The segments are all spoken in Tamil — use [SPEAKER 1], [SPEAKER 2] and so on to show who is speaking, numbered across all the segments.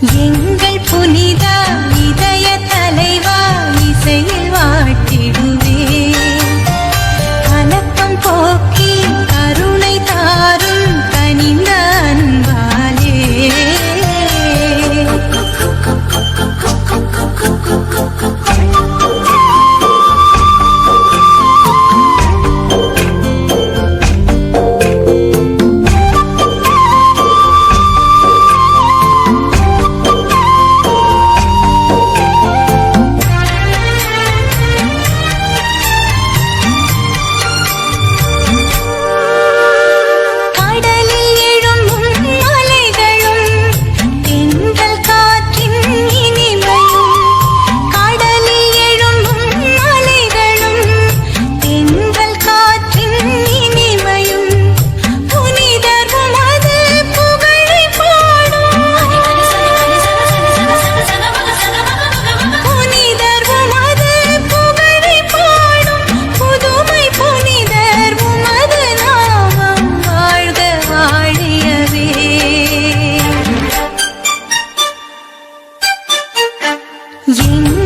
[SPEAKER 1] எங்கள் புனித இதய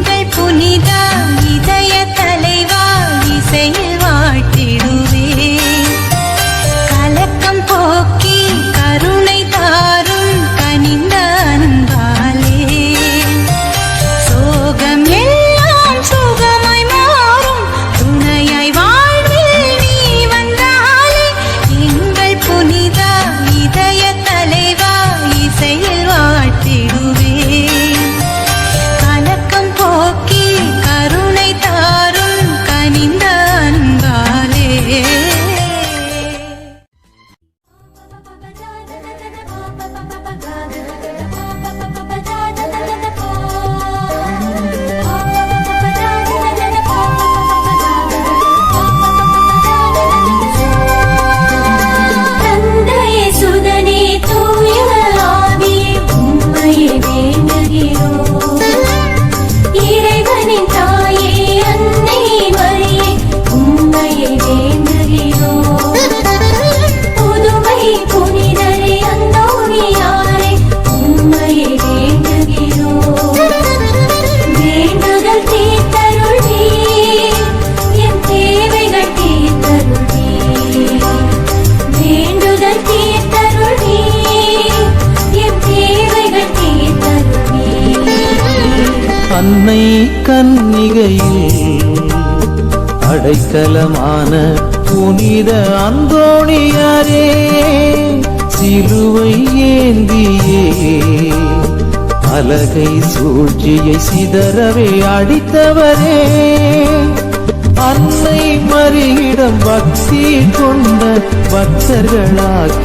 [SPEAKER 2] 背负你的
[SPEAKER 3] பண்ணை கன்னிகையில் அடைக்கலமான புனித அந்தோணியாரே சிலுவை ஏந்தியே அலகை சூழ்ச்சியை சிதறவே அடித்தவரே. அன்னை மறியிடம் பக்தி கொண்ட பக்தர்களாக்கி